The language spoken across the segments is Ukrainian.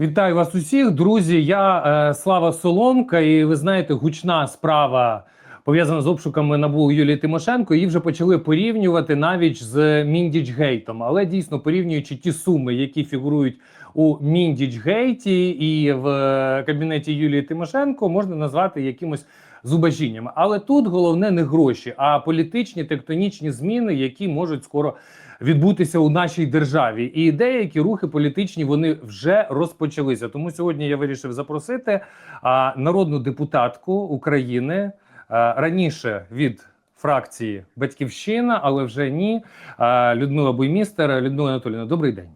Вітаю вас усіх, друзі. Я е, Слава Соломка, і ви знаєте, гучна справа пов'язана з обшуками НАБУ Юлії Тимошенко. Її вже почали порівнювати навіть з Міндічгейтом. Але дійсно порівнюючи ті суми, які фігурують у Міндічгейті і в е, кабінеті Юлії Тимошенко, можна назвати якимось зубожінням. Але тут головне не гроші, а політичні тектонічні зміни, які можуть скоро відбутися у нашій державі. І деякі рухи політичні вони вже розпочалися. Тому сьогодні я вирішив запросити а, народну депутатку України а, раніше від. Фракції Батьківщина, але вже ні. А, Людмила Буймістер, Людмила Анатоліївна, добрий день.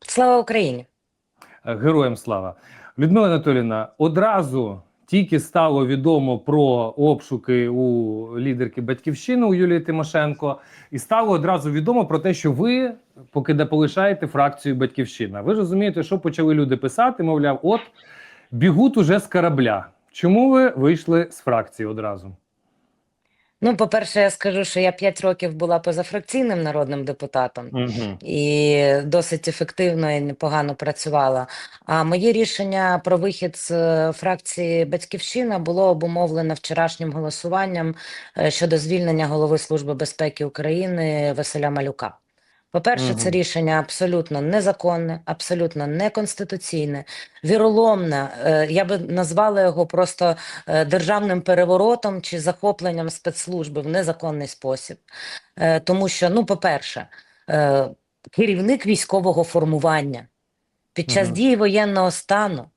Слава Україні! Героям слава. Людмила Анатоліївна, одразу тільки стало відомо про обшуки у лідерки Батьківщини у Юлії Тимошенко, і стало одразу відомо про те, що ви поки не полишаєте фракцію Батьківщина. Ви ж розумієте, що почали люди писати, мовляв, от бігуть уже з корабля. Чому ви вийшли з фракції одразу? Ну, по-перше, я скажу, що я 5 років була позафракційним народним депутатом Угу. і досить ефективно і непогано працювала. А моє рішення про вихід з е, фракції Батьківщина було обумовлено вчорашнім голосуванням е, щодо звільнення голови Служби безпеки України Василя Малюка. По-перше, це рішення абсолютно незаконне, абсолютно неконституційне, віроломне. Е, Я би назвала його просто е, державним переворотом чи захопленням спецслужби в незаконний спосіб. Е, Тому що, ну, по-перше, керівник військового формування під час Мгм. дії воєнного стану,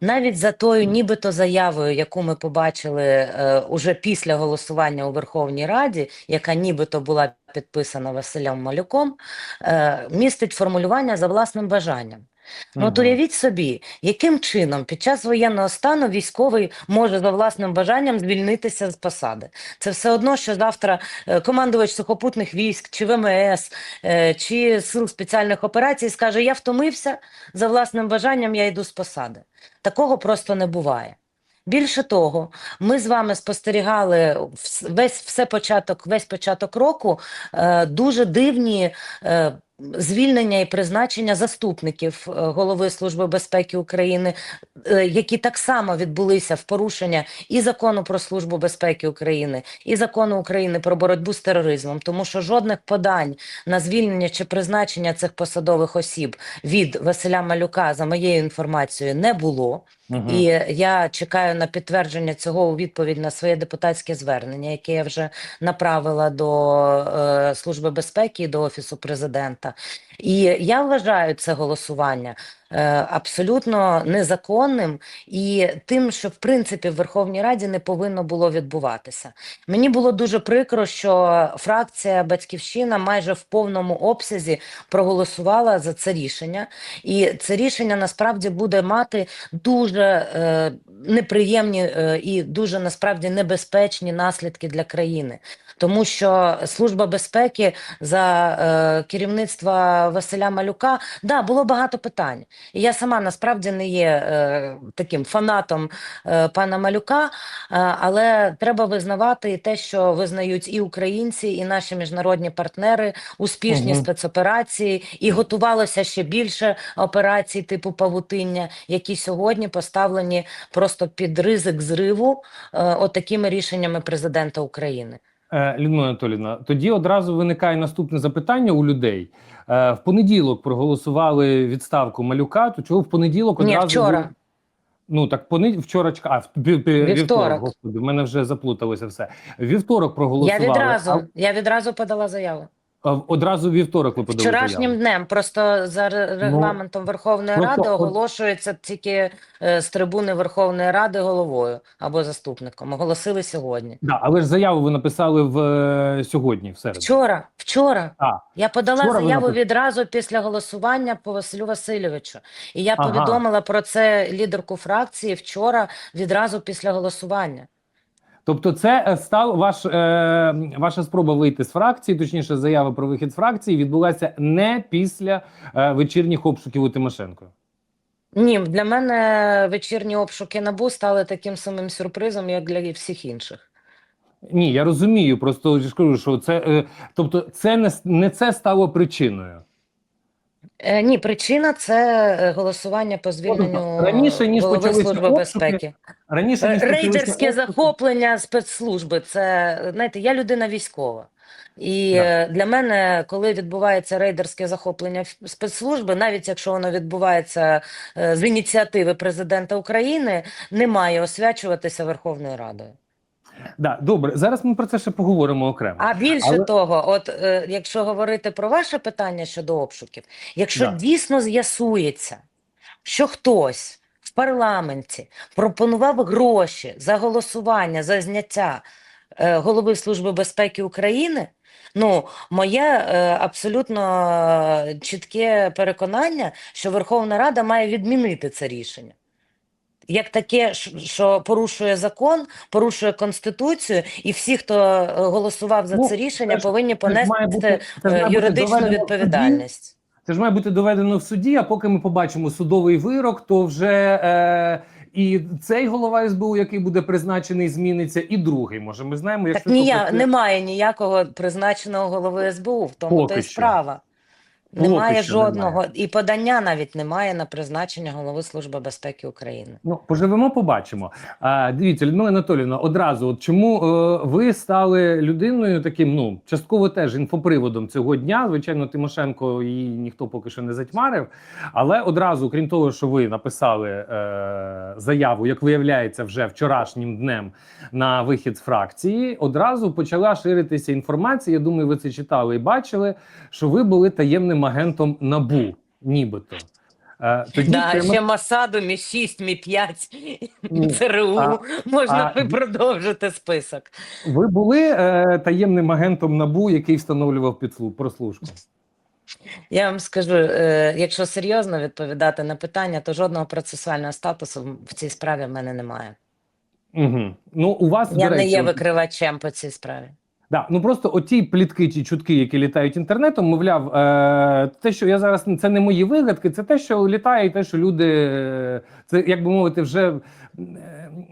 навіть за тою нібито заявою, яку ми побачили е, уже після голосування у Верховній Раді, яка нібито була підписана Василем Малюком, е, містить формулювання за власним бажанням. Ну, от уявіть собі, яким чином під час воєнного стану військовий може за власним бажанням звільнитися з посади. Це все одно, що завтра е, командувач сухопутних військ, чи ВМС, е, чи сил спеціальних операцій скаже: Я втомився за власним бажанням, я йду з посади. Такого просто не буває. Більше того, ми з вами спостерігали весь все початок, весь початок року е, дуже дивні е, звільнення і призначення заступників е, голови Служби безпеки України, е, які так само відбулися в порушення і закону про Службу безпеки України, і закону України про боротьбу з тероризмом, тому що жодних подань на звільнення чи призначення цих посадових осіб від Василя Малюка, за моєю інформацією, не було. Мгм. І я чекаю на підтвердження цього у відповідь на своє депутатське звернення, яке я вже направила до е, Служби безпеки і до Офісу президента. І я вважаю це голосування е, абсолютно незаконним і тим, що в принципі в Верховній Раді не повинно було відбуватися. Мені було дуже прикро, що фракція Батьківщина майже в повному обсязі проголосувала за це рішення, і це рішення насправді буде мати дуже е, неприємні е, і дуже насправді небезпечні наслідки для країни, тому що служба безпеки за е, керівництва Василя Малюка да було багато питань. І я сама насправді не є е, таким фанатом е, пана Малюка, е, але треба визнавати і те, що визнають і українці, і наші міжнародні партнери успішні Мгм. спецоперації, і готувалося ще більше операцій типу павутиння, які сьогодні поставлені просто під ризик зриву е, отакими рішеннями президента України. Е, Людмила Анатоліївна, тоді одразу виникає наступне запитання у людей. Е, В понеділок проголосували відставку малюка. То чого в понеділок Ні, вчора. Ну так понед... вчора а, в- вівторок. Вівторок. Господи, в мене вже заплуталося все. Вівторок Я проголосували. відразу, я відразу подала заяву. Одразу вівторок ви подали Вчорашнім заяву. днем просто за ре- регламентом Верховної просто Ради оголошується тільки е, з трибуни Верховної Ради головою або заступником. Оголосили сьогодні. Да, але ж заяву ви написали в е, сьогодні, в середу. Вчора, вчора. А, Я подала Вчора заяву відразу після голосування по Василю Васильовичу. І я Ага. повідомила про це лідерку фракції вчора відразу після голосування. Тобто, це е, став ваш е, ваша спроба вийти з фракції, точніше, заява про вихід з фракції відбулася не після е, вечірніх обшуків у Тимошенко. Ні, для мене вечірні обшуки НАБУ стали таким самим сюрпризом, як для всіх інших. Ні, я розумію. Просто я ж кажу, що це, е, тобто, це не, не це стало причиною. Е, Ні, причина це е, голосування по звільненню раніше, ніж голови почалися Служби обшуки, безпеки. Раніше Е, ніж Рейдерське захоплення спецслужби. Це знаєте, я людина військова. І Да. е, для мене, коли відбувається рейдерське захоплення спецслужби, навіть якщо воно відбувається е, з ініціативи президента України, не має освячуватися Верховною Радою. Да, добре, зараз ми про це ще поговоримо окремо. А більше Але- того, от е, якщо говорити про ваше питання щодо обшуків, якщо Да. дійсно з'ясується, що хтось в парламенті пропонував гроші за голосування за зняття е, голови Служби безпеки України, ну моє е, абсолютно е, чітке переконання, що Верховна Рада має відмінити це рішення. Як таке, що порушує закон, порушує конституцію, і всі, хто е, голосував за Ну, це рішення, повинні понести бути- е, юридичну відповідальність. Це ж має бути доведено в суді, а поки ми побачимо судовий вирок, то вже е, і цей голова СБУ, який буде призначений, зміниться, і другий. Може, ми знаємо, Так якщо нія, тобто, немає ніякого призначеного голови СБУ, в тому то що. справа. Поки Немає жодного, немає. і подання навіть немає на призначення голови Служби безпеки України. Ну, поживемо, побачимо. А, дивіться, Людмила Анатоліївна, одразу, от чому е, ви стали людиною таким, ну, частково теж інфоприводом цього дня. Звичайно, Тимошенко її ніхто поки що не затьмарив. Але одразу, крім того, що ви написали е, заяву, як виявляється, вже вчорашнім днем на вихід з фракції, одразу почала ширитися інформація. Я думаю, ви це читали і бачили, що ви були таємним агентом НАБУ, нібито. Е, тоді Да, Тимо- ще Масаду, Мі 6, Мі 5, Ну, ЦРУ. а- Можна а- продовжити список. Ви були е, таємним агентом НАБУ, який встановлював підслу- прослушку? Я вам скажу, е, якщо серйозно відповідати на питання, то жодного процесуального статусу в цій справі в мене немає. Угу. Ну, у вас, Я до не є викривачем по цій справі. Да, ну просто оті плітки чи чутки, які літають інтернетом, мовляв, е, те, що я зараз це не мої вигадки, це те, що літає, і те, що люди, е, це як би мовити, вже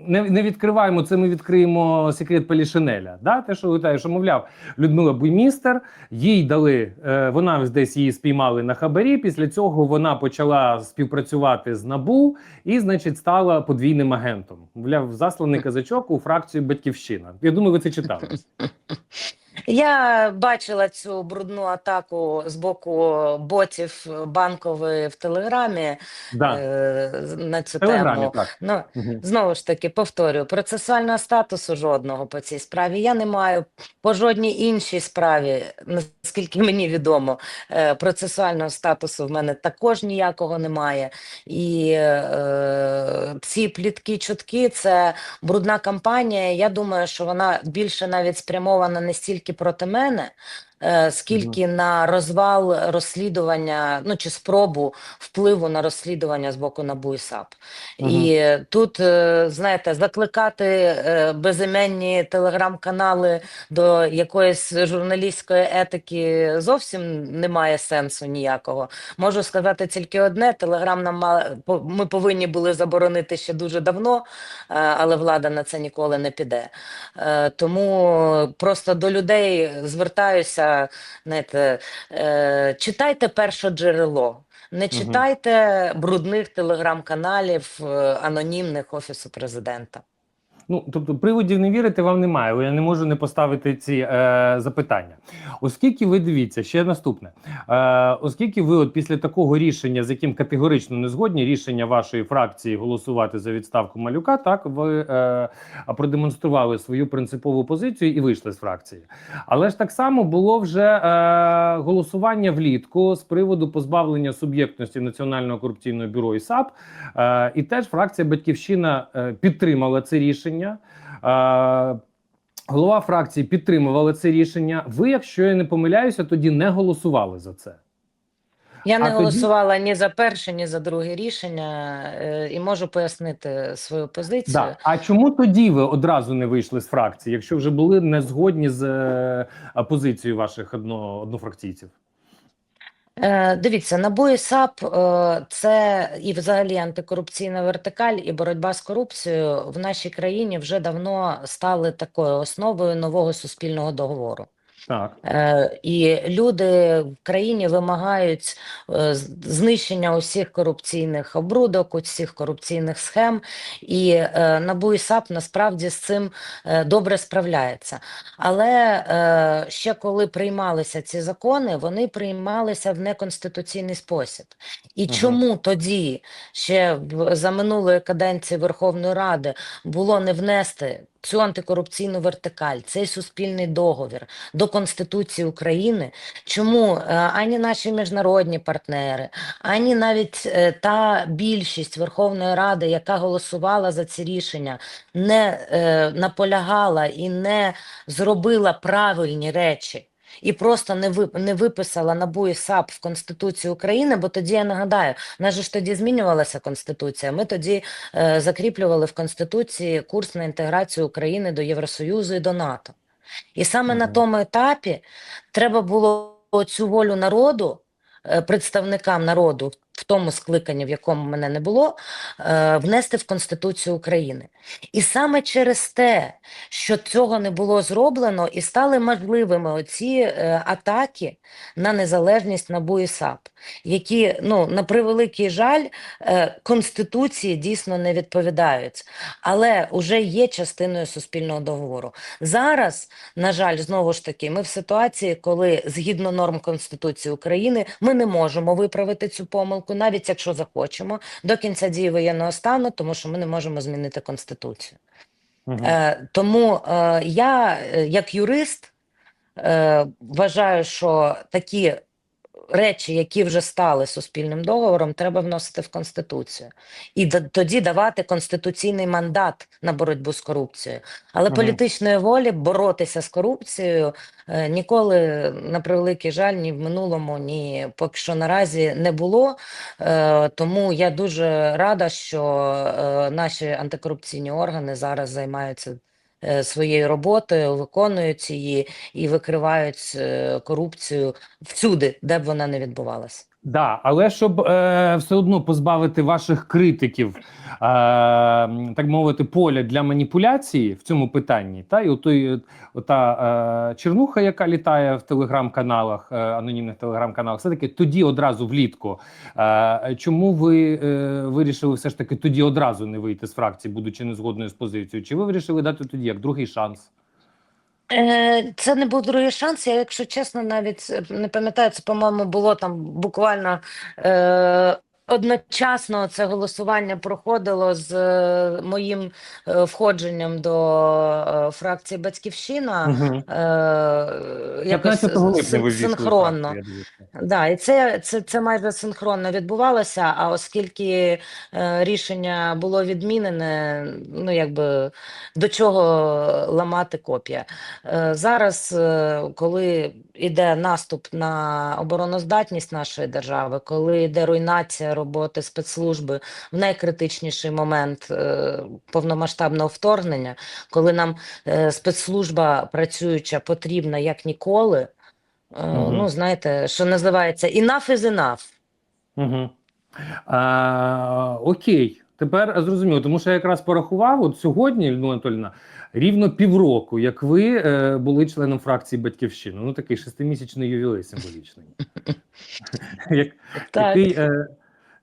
не, не відкриваємо. Це ми відкриємо секрет Полішинеля. Да? Те, що літає, що мовляв, Людмила Буймістер, їй дали, е, вона десь її спіймали на хабарі. Після цього вона почала співпрацювати з набу і, значить, стала подвійним агентом. Мовляв, засланий казачок у фракцію Батьківщина. Я думаю, ви це читали. Я бачила цю брудну атаку з боку ботів банкової в Телеграмі Да. е, на цю Телеграмі, тему. так. Ну. Знову ж таки, повторюю, процесуального статусу жодного по цій справі я не маю. По жодній іншій справі, наскільки мені відомо, е, процесуального статусу в мене також ніякого немає. І е, ці плітки, чутки це брудна кампанія. Я думаю, що вона більше навіть спрямована не стільки проти мене. Е, Скільки на розвал розслідування, ну чи спробу впливу на розслідування з боку НАБУ і САП. І тут, е, знаєте, закликати е, безіменні телеграм-канали до якоїсь журналістської етики зовсім немає сенсу ніякого. Можу сказати тільки одне: телеграм нам по- ми повинні були заборонити ще дуже давно, але влада на це ніколи не піде. Тому просто до людей звертаюся, знаєте, е, читайте перше джерело. Не читайте брудних телеграм-каналів е, анонімних Офісу президента. Ну, тобто, приводів не вірити вам немає. Я не можу не поставити ці е, запитання. Оскільки ви дивіться, ще наступне. Е, оскільки ви, от після такого рішення, з яким категорично не згодні, рішення вашої фракції голосувати за відставку малюка, так ви е, продемонстрували свою принципову позицію і вийшли з фракції. Але ж так само було вже е, голосування влітку з приводу позбавлення суб'єктності Національного корупційного бюро і САП. Е, і теж фракція Батьківщина е, підтримала це рішення. Е, голова фракції підтримувала це рішення. Ви, якщо я не помиляюся, тоді не голосували за це. Я не А тоді- голосувала ні за перше, ні за друге рішення, е, і можу пояснити свою позицію. Да. А чому тоді ви одразу не вийшли з фракції, якщо вже були не згодні з е, позицією ваших одно, однофракційців? Е, Дивіться, набої САП е, це і взагалі антикорупційна вертикаль, і боротьба з корупцією в нашій країні вже давно стали такою основою нового суспільного договору. Так. Е, І люди в країні вимагають е, знищення усіх корупційних обрудок, усіх корупційних схем, і е, НАБУ і САП насправді з цим добре справляється. Але ще коли приймалися ці закони, вони приймалися в неконституційний спосіб. І Мгм. чому тоді ще за минулої каденції Верховної Ради було не внести цю антикорупційну вертикаль, цей суспільний договір до Конституції України, чому е, ані наші міжнародні партнери, ані навіть е, та більшість Верховної Ради, яка голосувала за ці рішення, не е, наполягала і не зробила правильні речі. І просто не вип не виписала НАБУ і САП в Конституцію України, бо тоді я нагадаю, нас же ж тоді змінювалася Конституція. Ми тоді е, закріплювали в Конституції курс на інтеграцію України до Євросоюзу і до НАТО. І саме на тому етапі треба було цю волю народу, е, представникам народу, в тому скликанні, в якому мене не було, е, внести в Конституцію України. І саме через те, що цього не було зроблено, і стали можливими оці е, атаки на незалежність НАБУ і САП, які, ну, на превеликий жаль, е, Конституції дійсно не відповідають, але вже є частиною суспільного договору. Зараз, на жаль, знову ж таки, ми в ситуації, коли згідно норм Конституції України ми не можемо виправити цю помилку, навіть якщо захочемо, до кінця дії воєнного стану, тому що ми не можемо змінити Конституцію. Угу. Е, тому е, я, е, як юрист, е, вважаю, що такі речі, які вже стали суспільним договором, треба вносити в Конституцію. І тоді давати конституційний мандат на боротьбу з корупцією. Але Мгм. політичної волі боротися з корупцією е, ніколи, на превеликий жаль, ні в минулому, ні поки що наразі не було. Е, Тому я дуже рада, що е, наші антикорупційні органи зараз займаються своєю роботою, виконують її і викривають е, корупцію всюди, де б вона не відбувалася. Да, але щоб е, все одно позбавити ваших критиків, е, так мовити, поля для маніпуляції в цьому питанні, та і отой, ота е, чернуха, яка літає в телеграм-каналах, е, анонімних телеграм-каналах, все таки тоді одразу влітку. Е, чому ви е, вирішили все ж таки тоді одразу не вийти з фракції, будучи не згодною з позицією? Чи ви вирішили дати тоді як другий шанс? Е, Це не був другий шанс. Я, якщо чесно, навіть е, не пам'ятаю, це, по-моєму, було там буквально е, одночасно це голосування проходило з е, моїм е, входженням до е, фракції Батьківщина. Угу. Е, якось син- синхронно. фракцію. Да, і це, це, це майже синхронно відбувалося. А оскільки е, рішення було відмінене, ну якби до чого ламати копія. Е, зараз, е, коли йде наступ на обороноздатність нашої держави, коли йде руйнація роботи спецслужби в найкритичніший момент е, повномасштабного вторгнення, коли нам е, спецслужба працююча потрібна як ніколи. Мгм. Ну, знаєте, що називається enough is enough. Угу. А, окей, тепер зрозуміло, тому що я якраз порахував от сьогодні, Людмила Анатольовна, рівно півроку, як ви е, були членом фракції Батьківщина. Ну такий шестимісячний ювілей символічний. Так. який,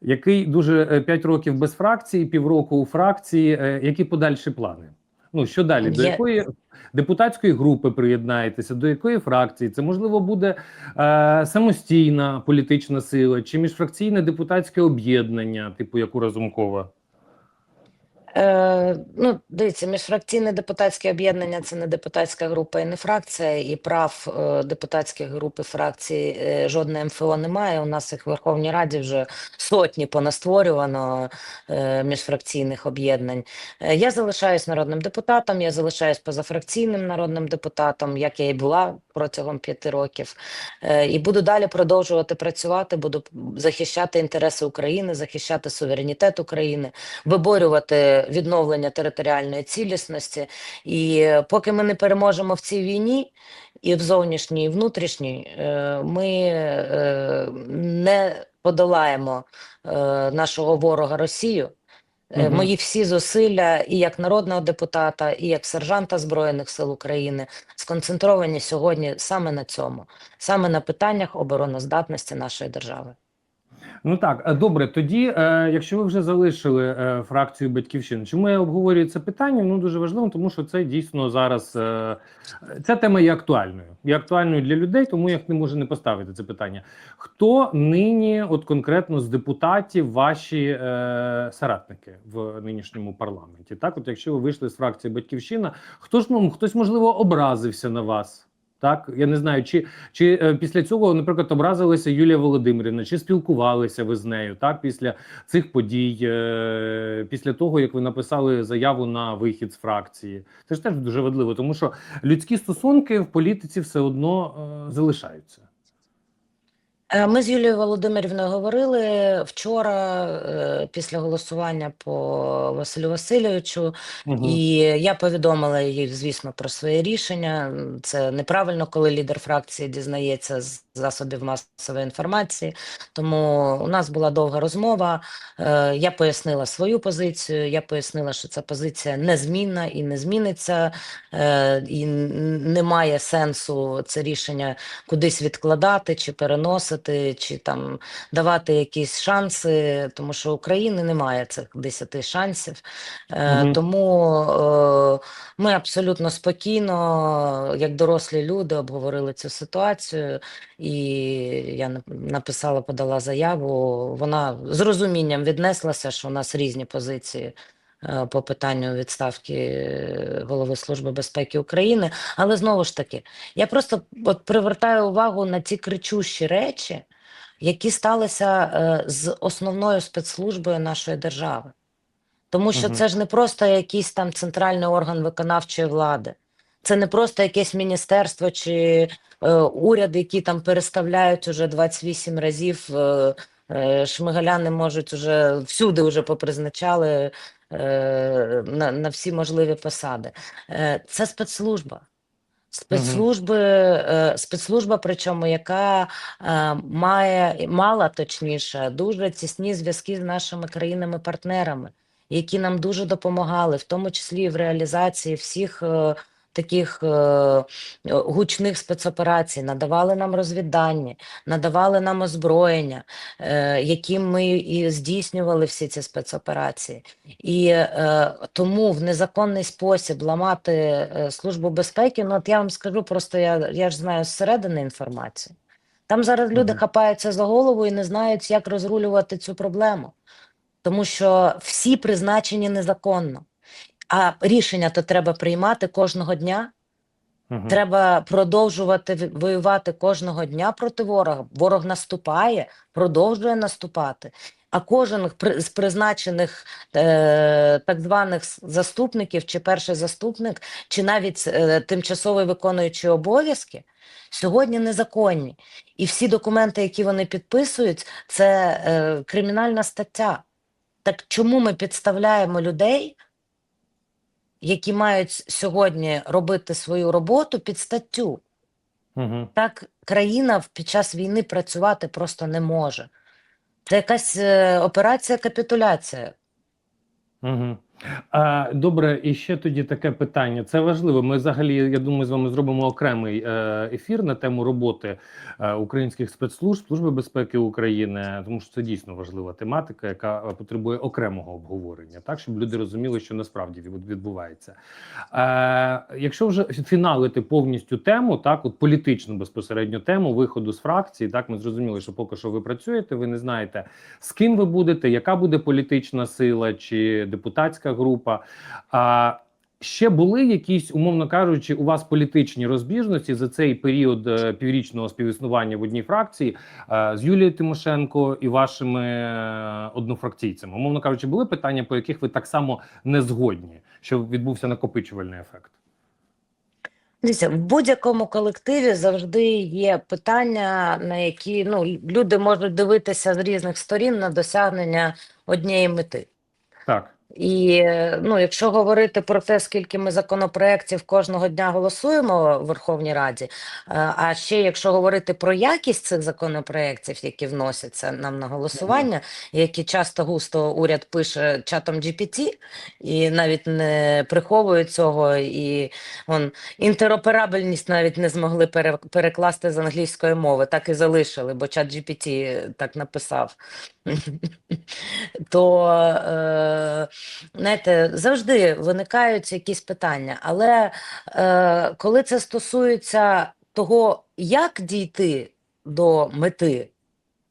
який дуже е, п'ять років без фракції, півроку у фракції. Е, які подальші плани? Ну що далі? До якої депутатської групи приєднаєтеся? До якої фракції? Це можливо буде е, самостійна політична сила чи міжфракційне депутатське об'єднання, типу як у Разумкова? Е, ну, дивіться, міжфракційне депутатське об'єднання це не депутатська група і не фракція, і прав е, депутатських груп і фракцій е, жодне МФО немає. У нас їх в Верховній Раді вже сотні понастворювано міжфракційних об'єднань. Я залишаюсь народним депутатом, я залишаюсь позафракційним народним депутатом, як я і була протягом п'яти років. І буду далі продовжувати працювати, буду захищати інтереси України, захищати суверенітет України виборювати відновлення територіальної цілісності. І е, поки ми не переможемо в цій війні, і в зовнішній, і внутрішній, е, ми е, не подолаємо нашого ворога Росію. Мгм. Мої всі зусилля, і як народного депутата, і як сержанта Збройних сил України, сконцентровані сьогодні саме на цьому, саме на питаннях обороноздатності нашої держави. Ну так, е, добре. Тоді, е, якщо ви вже залишили е, фракцію Батьківщини, чому я обговорюю це питання? Ну дуже важливо, тому що це дійсно зараз ця тема є актуальною, є актуальною для людей, тому я не можу не поставити це питання. Хто нині, от конкретно з депутатів, ваші соратники в нинішньому парламенті? Так, от якщо ви вийшли з фракції Батьківщина, хто ж ну хтось можливо образився на вас? Так, я не знаю, чи чи е, після цього, наприклад, образилася Юлія Володимирівна, чи спілкувалися ви з нею так після цих подій, е, після того як ви написали заяву на вихід з фракції? Це ж теж дуже важливо, тому що людські стосунки в політиці все одно е, залишаються. Е, Ми з Юлією Володимирівною говорили вчора е, після голосування по Василю Васильовичу. Угу. І я повідомила їй, звісно, про своє рішення. Це неправильно, коли лідер фракції дізнається з засобів масової інформації. Тому у нас була довга розмова. Е, Я пояснила свою позицію. Я пояснила, що ця позиція незмінна і не зміниться, і немає сенсу це рішення кудись відкладати чи переносити, чи там давати якісь шанси, тому що України немає цих 10 шансів. Е. Тому е, ми абсолютно спокійно, як дорослі люди, обговорили цю ситуацію, і я написала, подала заяву. Вона з розумінням віднеслася, що у нас різні позиції. Е, По питанню відставки е, голови Служби безпеки України, але знову ж таки, я просто от привертаю увагу на ці кричущі речі, які сталися е, з основною спецслужбою нашої держави. Тому що Мгм. це ж не просто якийсь там центральний орган виконавчої влади, це не просто якесь міністерство чи е, уряд, які там переставляють уже 28 разів. Е, Шмигаля не можуть уже всюди вже попризначали на, на всі можливі посади. Е, це спецслужба. Спецслужби, е, спецслужба, причому яка е, має мала точніше дуже тісні зв'язки з нашими країнами-партнерами, які нам дуже допомагали, в тому числі і в реалізації всіх е, таких е, гучних спецоперацій, надавали нам розвіддані, надавали нам озброєння, е, яким ми і здійснювали всі ці спецоперації. І е, тому в незаконний спосіб ламати е, службу безпеки, ну от я вам скажу, просто я, я ж знаю зсередини інформацію. Там зараз люди Мгм. хапаються за голову і не знають, як розрулювати цю проблему, тому що всі призначені незаконно. А рішення то треба приймати кожного дня. Мгм. Треба продовжувати воювати кожного дня проти ворога. Ворог наступає, продовжує наступати. А кожен з призначених е, так званих заступників, чи перший заступник, чи навіть е, тимчасовий виконуючий обов'язки, сьогодні незаконні. І всі документи, які вони підписують, це е, кримінальна стаття. Так чому ми підставляємо людей, які мають сьогодні робити свою роботу під статтю? Угу. Так країна під час війни працювати просто не може. Це якась е, операція капітуляція. Угу. Добре, і ще тоді таке питання. Це важливо. Ми взагалі, я думаю, з вами зробимо окремий е, ефір на тему роботи е, українських спецслужб Служби безпеки України, тому що це дійсно важлива тематика, яка е, потребує окремого обговорення, так щоб люди розуміли, що насправді відбувається. Якщо вже фіналити повністю тему, так от політичну безпосередньо тему виходу з фракції, так ми зрозуміли, що поки що ви працюєте, ви не знаєте з ким ви будете, яка буде політична сила чи депутатська група. А ще були якісь, умовно кажучи, у вас політичні розбіжності за цей період е, піврічного співіснування в одній фракції е, з Юлією Тимошенко і вашими е, однофракційцями? Умовно кажучи, були питання, по яких ви так само не згодні, що відбувся накопичувальний ефект. Дивіться, в будь-якому колективі завжди є питання, на які ну, люди можуть дивитися з різних сторін на досягнення однієї мети. Так. І ну, якщо говорити про те, скільки ми законопроєктів кожного дня голосуємо в Верховній Раді, е, а ще якщо говорити про якість цих законопроєктів, які вносяться нам на голосування, які часто густо уряд пише чатом GPT, і навіть не приховує цього, і он, інтероперабельність навіть не змогли пере- перекласти з англійської мови, так і залишили, бо чат GPT так написав. То, е, знаєте, завжди виникають якісь питання, але е, коли це стосується того, як дійти до мети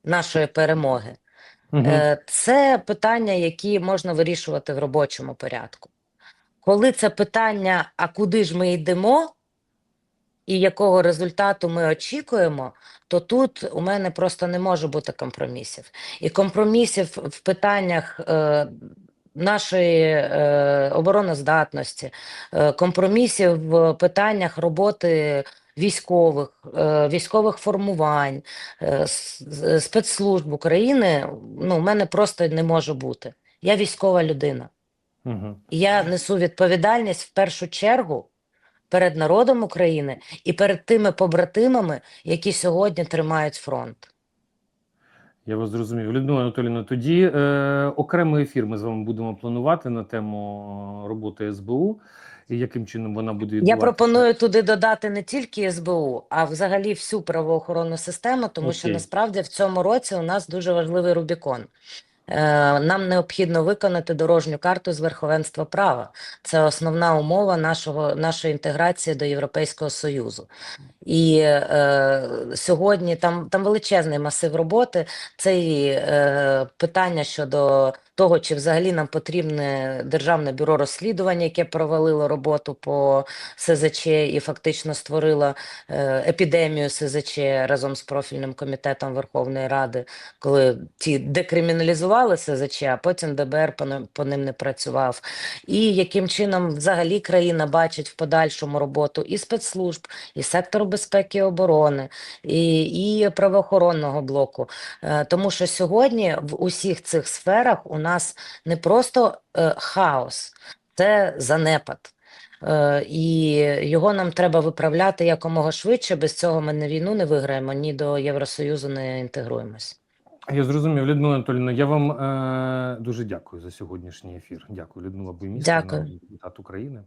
нашої перемоги. Е, Це питання, які можна вирішувати в робочому порядку. Коли це питання, а куди ж ми йдемо, і якого результату ми очікуємо, то тут у мене просто не може бути компромісів. І компромісів в питаннях е, нашої е, обороноздатності, е, компромісів в питаннях роботи військових, е, військових формувань, е, спецслужб України, ну, у мене просто не може бути. Я військова людина. І Я несу відповідальність в першу чергу перед народом України і перед тими побратимами, які сьогодні тримають фронт. Я вас зрозумів. Людмила Анатолійовна, тоді е, окремий ефір ми з вами будемо планувати на тему роботи СБУ і яким чином вона буде Я пропоную туди додати не тільки СБУ, а взагалі всю правоохоронну систему, тому що насправді в цьому році у нас дуже важливий Рубікон. Е, Нам необхідно виконати дорожню карту з верховенства права. Це основна умова нашого, нашої інтеграції до Європейського Союзу. І е, сьогодні там, там величезний масив роботи. Це і е, питання щодо того, чи взагалі нам потрібне Державне бюро розслідування, яке провалило роботу по СЗЧ і фактично створило е, епідемію СЗЧ разом з профільним комітетом Верховної Ради, коли ті декриміналізували СЗЧ, а потім ДБР по, по ним не працював. І яким чином взагалі країна бачить в подальшому роботу і спецслужб, і сектору безпеки і оборони, і, і правоохоронного блоку. Е, Тому що сьогодні в усіх цих сферах у нас не просто е, хаос, це занепад. Е, І його нам треба виправляти якомога швидше. Без цього ми на війну не виграємо, ні до Євросоюзу не інтегруємось. Я зрозумів, Людмила Анатолійовна. Я вам е, дуже дякую за сьогоднішній ефір. Дякую, Людмила народний депутат України.